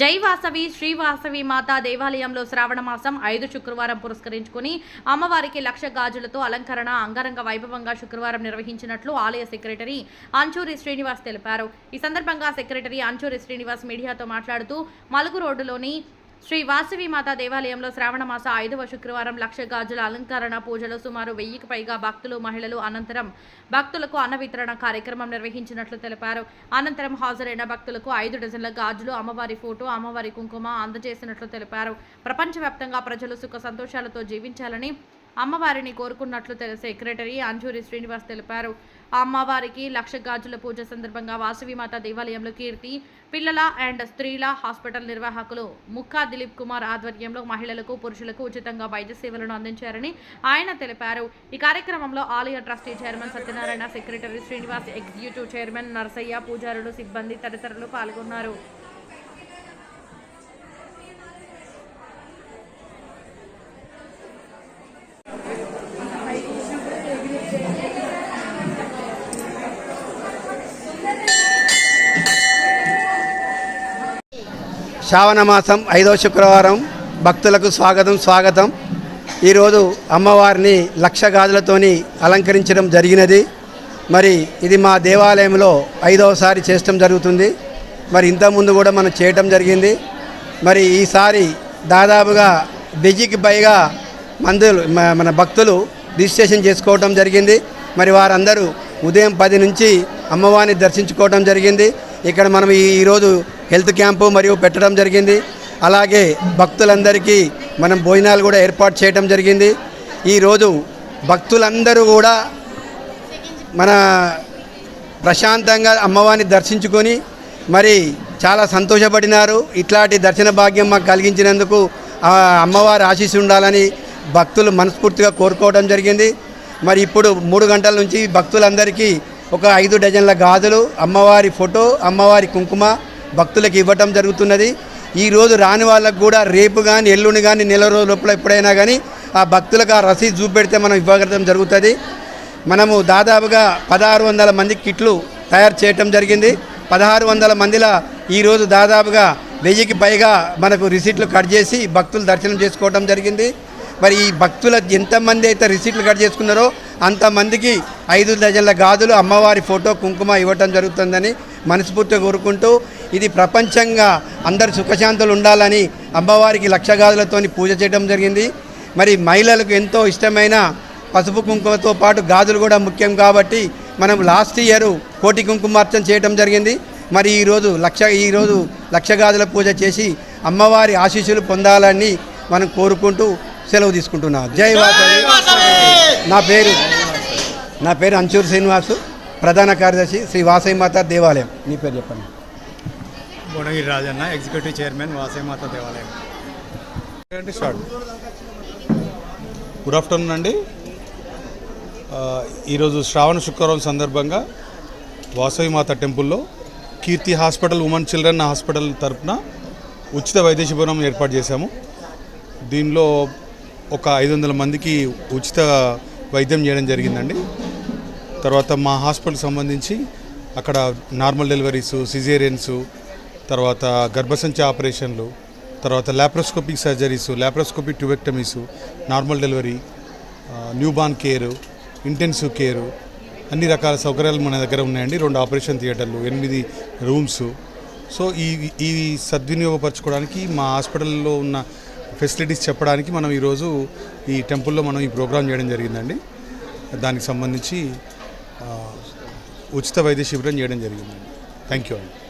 జై వాసవి శ్రీ వాసవి మాతా దేవాలయంలో శ్రావణ మాసం ఐదు శుక్రవారం పురస్కరించుకుని అమ్మవారికి లక్ష గాజులతో అలంకరణ అంగరంగ వైభవంగా శుక్రవారం నిర్వహించినట్లు ఆలయ సెక్రటరీ అంచూరి శ్రీనివాస్ తెలిపారు. ఈ సందర్భంగా సెక్రటరీ అంచూరి శ్రీనివాస్ మీడియాతో మాట్లాడుతూ మలుగు రోడ్డులోని శ్రీ వాసవి మాతా దేవాలయంలో శ్రావణ మాస ఐదవ శుక్రవారం లక్ష గాజుల అలంకరణ పూజలు సుమారు వెయ్యికి పైగా భక్తులు మహిళలు అనంతరం భక్తులకు అన్న వితరణ కార్యక్రమం నిర్వహించినట్లు తెలిపారు. అనంతరం హాజరైన భక్తులకు ఐదు డజన్ల గాజులు అమ్మవారి ఫోటో అమ్మవారి కుంకుమ అందజేసినట్లు తెలిపారు. ప్రపంచవ్యాప్తంగా ప్రజలు సుఖ సంతోషాలతో జీవించాలని అమ్మవారిని కోరుకున్నట్లు సెక్రటరీ అంజూరి శ్రీనివాస్ తెలిపారు. అమ్మవారికి లక్ష గాజుల పూజ సందర్భంగా వాసవిమాత దేవాలయంలో కీర్తి పిల్లల అండ్ స్త్రీల హాస్పిటల్ నిర్వాహకులు ముక్కా దిలీప్ కుమార్ ఆధ్వర్యంలో మహిళలకు పురుషులకు ఉచితంగా వైద్య సేవలను అందించారని ఆయన తెలిపారు. ఈ కార్యక్రమంలో ఆలయ trustee chairman Satyanarayana secretary Srinivas executive chairman Narsaiah పూజారులు సిబ్బంది తదితరులు పాల్గొన్నారు. శ్రావణ మాసం ఐదవ శుక్రవారం భక్తులకు స్వాగతం స్వాగతం. ఈరోజు అమ్మవారిని లక్ష గాజులతోని అలంకరించడం జరిగినది. మరి ఇది మా దేవాలయంలో ఐదవసారి చేయటం జరుగుతుంది. మరి ఇంతకుముందు కూడా మనం చేయటం జరిగింది. మరి ఈసారి దాదాపుగా వెయ్యికి పైగా మందులు మన భక్తులు రిజిస్ట్రేషన్ చేసుకోవటం జరిగింది. మరి వారందరూ ఉదయం పది నుంచి అమ్మవారిని దర్శించుకోవడం జరిగింది. ఇక్కడ మనం ఈరోజు హెల్త్ క్యాంపు మరియు పెట్టడం జరిగింది. అలాగే భక్తులందరికీ మనం భోజనాలు కూడా ఏర్పాటు చేయడం జరిగింది. ఈరోజు భక్తులందరూ కూడా మన ప్రశాంతంగా అమ్మవారిని దర్శించుకొని మరి చాలా సంతోషపడినారు. ఇట్లాంటి దర్శన భాగ్యం మాకు కలిగించినందుకు ఆ అమ్మవారి ఆశీస్సు ఉండాలని భక్తులు మనస్ఫూర్తిగా కోరుకోవడం జరిగింది. మరి ఇప్పుడు మూడు గంటల నుంచి భక్తులందరికీ ఒక ఐదు డజన్ల గాజులు అమ్మవారి ఫోటో అమ్మవారి కుంకుమ భక్తులకు ఇవ్వటం జరుగుతున్నది. ఈరోజు రాని వాళ్ళకు కూడా రేపు కానీ ఎల్లుండి కానీ నెల రోజుల లోపల ఎప్పుడైనా కానీ ఆ భక్తులకు ఆ రసీదు చూపెడితే మనం ఇవ్వగలడం జరుగుతుంది. మనము దాదాపుగా పదహారు వందల మంది కిట్లు తయారు చేయటం జరిగింది. పదహారు వందల మందిలో ఈరోజు దాదాపుగా వెయ్యికి పైగా మనకు రిసీట్లు కట్ చేసి భక్తులు దర్శనం చేసుకోవడం జరిగింది. మరి ఈ భక్తుల ఎంతమంది అయితే రిసీట్లు కట్ చేసుకున్నారో అంతమందికి ఐదు డజన్ల గాజులు అమ్మవారి ఫోటో కుంకుమ ఇవ్వటం జరుగుతుందని మనస్ఫూర్తిగా కోరుకుంటూ ఇది ప్రపంచంగా అందరు సుఖశాంతులు ఉండాలని అమ్మవారికి లక్ష గాజులతో పూజ చేయడం జరిగింది. మరి మహిళలకు ఎంతో ఇష్టమైన పసుపు కుంకుమతో పాటు గాజులు కూడా ముఖ్యం కాబట్టి మనం లాస్ట్ ఇయర్ కోటి కుంకుమార్చన చేయడం జరిగింది. మరి ఈరోజు లక్ష ఈరోజు లక్ష గాజుల పూజ చేసి అమ్మవారి ఆశీస్సులు పొందాలని మనం కోరుకుంటూ సెలవు తీసుకుంటున్నాం జై వాసవి. నా పేరు నా పేరు అంచూరు శ్రీనివాసు. ప్రధాన కార్యదర్శి శ్రీ వాసవి మాత దేవాలయం. నీ పేరు చెప్పండి. భువనగిరి రాజన్న ఎగ్జిక్యూటివ్ చైర్మన్ వాసవిమాత దేవాలయం. స్టార్ట్ గుడ్ ఆఫ్టర్నూన్ అండి. ఈరోజు శ్రావణ శుక్రవారం సందర్భంగా వాసవిమాత టెంపుల్లో Keerthi hospital women children hospital తరపున ఉచిత వైద్య శిబిరం ఏర్పాటు చేశాము. దీనిలో ఒక ఐదు వందల మందికి ఉచిత వైద్యం చేయడం జరిగిందండి. తర్వాత మా హాస్పిటల్కి సంబంధించి అక్కడ నార్మల్ డెలివరీస్ సిజేరియన్స్ తర్వాత గర్భసంచి ఆపరేషన్లు తర్వాత laparoscopic surgeries laparoscopic tubectomies normal delivery newborn care care intensive care అన్ని రకాల సౌకర్యాలు మన దగ్గర ఉన్నాయండి. రెండు ఆపరేషన్ థియేటర్లు ఎనిమిది రూమ్స్. సో ఈ ఈ సద్వినియోగపరచుకోవడానికి మా హాస్పిటల్లో ఉన్న ఫెసిలిటీస్ చెప్పడానికి మనం ఈరోజు ఈ టెంపుల్లో మనం ఈ ప్రోగ్రామ్ చేయడం జరిగిందండి. దానికి సంబంధించి ఉచిత వైద్య శిబిరం చేయడం జరిగిందండి. థ్యాంక్ యూ అండి.